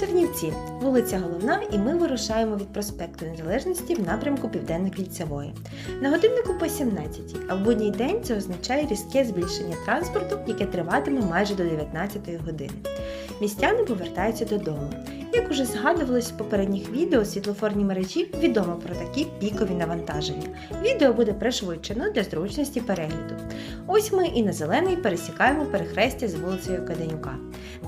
Чернівці, вулиця Головна, і ми вирушаємо від проспекту Незалежності в напрямку Південно-Кільцевої. На годиннику по 17, а в будній день це означає різке збільшення транспорту, яке триватиме майже до 19 години. Містяни повертаються додому. Як уже згадувалось в попередніх відео, світлофорні мережі відомо про такі пікові навантаження. Відео буде пришвидшено для зручності перегляду. Ось ми і на зелений пересікаємо перехрестя з вулицею Каденюка.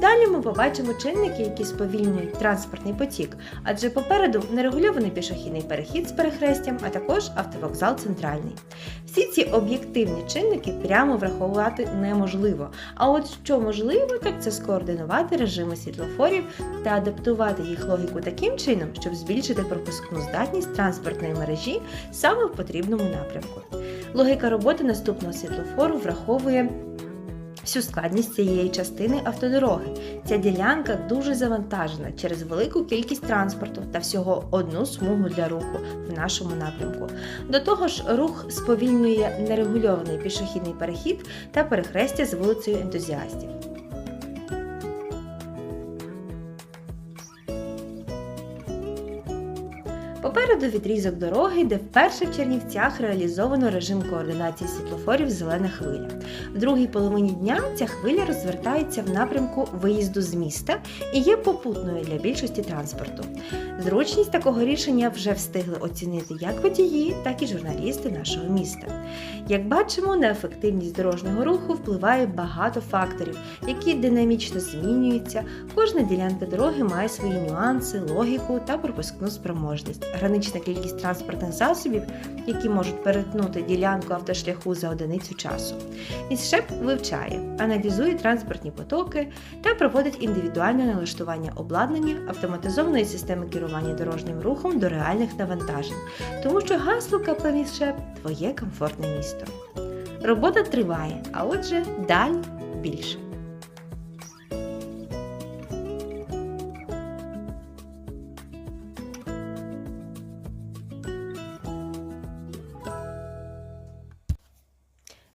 Далі ми побачимо чинники, які сповільнюють транспортний потік, адже попереду нерегульований пішохідний перехід з перехрестям, а також автовокзал центральний. Всі ці об'єктивні чинники прямо враховувати неможливо. А от що можливо, так це скоординувати режими світлофорів та адаптувати їх логіку таким чином, щоб збільшити пропускну здатність транспортної мережі саме в потрібному напрямку. Логіка роботи наступного світлофору враховує всю складність цієї частини автодороги. Ця ділянка дуже завантажена через велику кількість транспорту та всього одну смугу для руху в нашому напрямку. До того ж, рух сповільнює нерегульований пішохідний перехід та перехрестя з вулицею ентузіастів. Попереду відрізок дороги, де вперше в Чернівцях реалізовано режим координації світлофорів зелена хвиля. В другій половині дня ця хвиля розвертається в напрямку виїзду з міста і є попутною для більшості транспорту. Зручність такого рішення вже встигли оцінити як водії, так і журналісти нашого міста. Як бачимо, на ефективність дорожнього руху впливає багато факторів, які динамічно змінюються. Кожна ділянка дороги має свої нюанси, логіку та пропускну спроможність. Гранична кількість транспортних засобів, які можуть перетнути ділянку автошляху за одиницю часу. Місшеп вивчає, аналізує транспортні потоки та проводить індивідуальне налаштування обладнання автоматизованої системи керування дорожнім рухом до реальних навантажень, тому що гасло КП Місшеп твоє комфортне місто. Робота триває, а отже, далі більше.